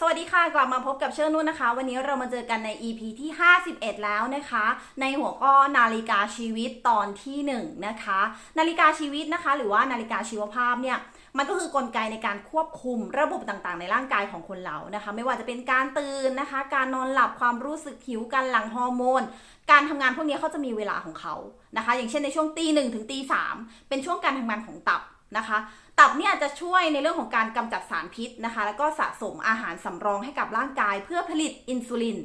สวัสดีค่ะ กลับมาพบกับเชื่อนุ่นนะคะ วันนี้เรามาเจอกันใน EP ที่ 51 แล้วนะคะ ในหัวข้อนาฬิกาชีวิตตอนที่ 1 นะคะ นาฬิกาชีวิตนะคะ หรือว่านาฬิกาชีวภาพเนี่ยมันก็คือกลไกในการควบคุมระบบต่างๆ ในร่างกายของคนเรานะคะ ไม่ว่าจะเป็นการตื่นนะคะ การนอนหลับความรู้สึกหิวการหลั่งฮอร์โมน การทำงานพวกนี้เขาจะมีเวลาของเขานะคะ อย่างเช่นในช่วงตีหนึ่งถึงตีสามเป็นช่วงการทำงานของตับ นะคะ ตับเนี่ยจะช่วยในเรื่องของการกำจัดสารพิษนะคะ แล้วก็สะสมอาหารสำรองให้กับร่างกาย เพื่อผลิตอินซูลิน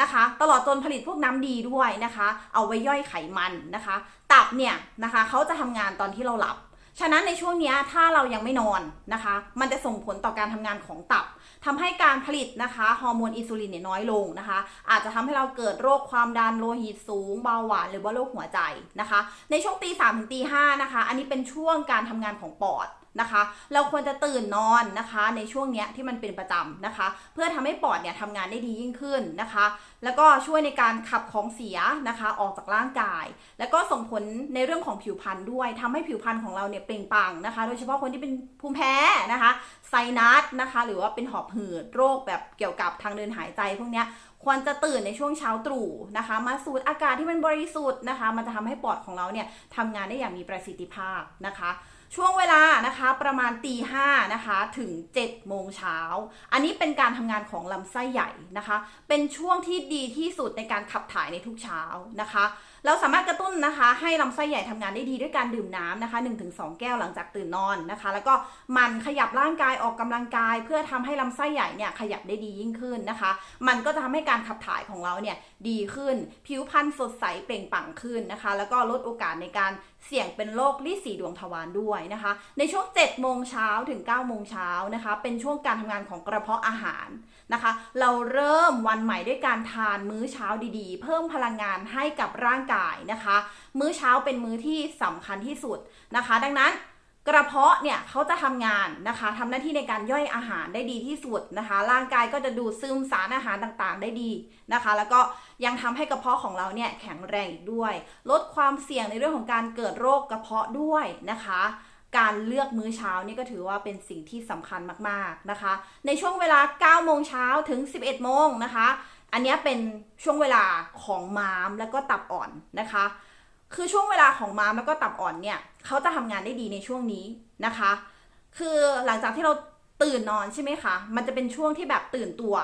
นะคะ ตลอดจนผลิตพวกน้ำดีด้วยนะคะ เอาไว้ย่อยไขมันนะคะ ตับเนี่ยนะคะเขาจะทำงานตอนที่เราหลับ ฉะนั้นในช่วงนี้ถ้าเรายังไม่นอนนะคะ มันจะส่งผลต่อการทำงานของตับทำให้การผลิตนะคะฮอร์โมนอินซูลินเนี่ยน้อยลงนะคะ อาจจะทำให้เราเกิดโรคความดันโลหิตสูงเบาหวานหรือว่าโรคหัวใจนะคะ ในช่วงตีสามถึงตีห้านะคะ อันนี้เป็นช่วงการทำงานของปอด นะคะ เราควรจะตื่นนอนนะคะ ในช่วงเนี้ยที่มันเป็นประจำนะคะ เพื่อทำให้ปอดเนี่ยทำงานได้ดียิ่งขึ้นนะคะ แล้วก็ช่วยในการขับของเสียนะคะออกจากร่างกาย แล้วก็ส่งผลในเรื่องของผิวพรรณด้วยทำให้ผิวพรรณของเราเนี่ยเปล่งปลั่งนะคะ โดยเฉพาะคนที่เป็นภูมิแพ้นะคะไซนัสนะคะ หรือว่าเป็นหอบหืดโรคแบบเกี่ยวกับทางเดินหายใจพวกเนี้ย ควรจะตื่นในช่วงเช้าตรู่นะคะ มาสูดอากาศที่มันบริสุทธิ์นะคะ มันจะทำให้ปอดของเราเนี่ยทำงานได้อย่างมีประสิทธิภาพนะคะช่วงเวลานะคะประมาณตีห้านะคะถึง7โมงเช้า อันนี้เป็นการทำงานของลำไส้ใหญ่นะคะ เป็นช่วงที่ดีที่สุดในการขับถ่ายในทุกเช้านะคะ เราสามารถกระตุ้นนะคะ ให้ลำไส้ใหญ่ทำงานได้ดีด้วยการดื่มน้ำนะคะ 1-2 แก้วหลังจากตื่นนอนนะคะ แล้วก็มันขยับร่างกายออกกำลังกาย เพื่อทำให้ลำไส้ใหญ่เนี่ยขยับได้ดียิ่งขึ้นนะคะ มันก็จะทำให้การขับถ่ายของเราเนี่ยดีขึ้น ผิวพรรณสดใสเปล่งปลั่งขึ้นนะคะ แล้วก็ลดโอกาสในการเสี่ยงเป็นโรคลิสีดวงทวารด้วยนะคะ ในช่วง 7 โมงเช้าถึง 9 โมงเช้านะคะ เป็นช่วงการทำงานของกระเพาะอาหารนะคะ เราเริ่มวันใหม่ด้วยการทานมื้อเช้าดีๆ เพิ่มพลังงานให้กับร่างกายนะคะ มื้อเช้าเป็นมื้อที่สำคัญที่สุดนะคะ ดังนั้นกระเพาะเนี่ยเขาจะทำงานนะคะทำหน้าที่ในการย่อยอาหารได้ดีที่สุดนะคะ ร่างกายก็จะดูดซึมสารอาหารต่างๆ ได้ดีนะคะ แล้วก็ยังทำให้กระเพาะของเราเนี่ยแข็งแรงอีกด้วย ลดความเสี่ยงในเรื่องของการเกิดโรคกระเพาะด้วยนะคะ การเลือกมื้อเช้านี่ก็ถือว่าเป็นสิ่งที่สำคัญมากๆนะคะ ในช่วงเวลา 9 โมงเช้าถึง 11 โมงนะคะ อันนี้เป็นช่วงเวลาของม้ามแล้วก็ตับอ่อนนะคะ คือช่วงเวลาของม้ามแล้วก็ตับอ่อนเนี่ยเขาจะทำงานได้ดีในช่วงนี้นะคะ คือหลังจากที่เราตื่นนอนใช่ไหมคะ มันจะเป็นช่วงที่แบบตื่นตัว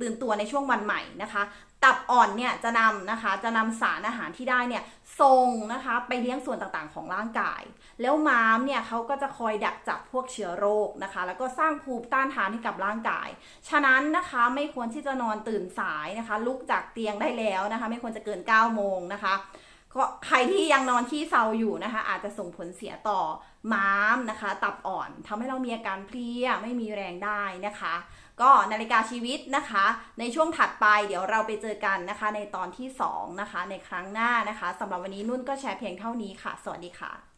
ตื่นตัวในช่วงวันใหม่นะคะ ตับอ่อนเนี่ยจะนำนะคะจะนำสารอาหารที่ได้เนี่ยส่งนะคะไปเลี้ยงส่วนต่างๆของร่างกาย แล้วม้ามเนี่ยเขาก็จะคอยดักจับพวกเชื้อโรคนะคะ แล้วก็สร้างภูมิต้านทานให้กับร่างกาย ฉะนั้นนะคะไม่ควรที่จะนอนตื่นสายนะคะ ลุกจากเตียงได้แล้วนะคะ ไม่ควรจะเกิน9โมงนะคะ ก็ใครที่ยังนอนที่เซาอยู่นะคะ อาจจะส่งผลเสียต่อม้ามนะคะ ตับอ่อนทำให้เรามีอาการเพลียไม่มีแรงได้นะคะ ก็นาฬิกาชีวิตนะคะ ในช่วงถัดไปเดี๋ยวเราไปเจอกันนะคะ ในตอนที่ 2 นะคะ ในครั้งหน้านะคะสำหรับวันนี้นุ่นก็แชร์เพียงเท่านี้ค่ะ สวัสดีค่ะ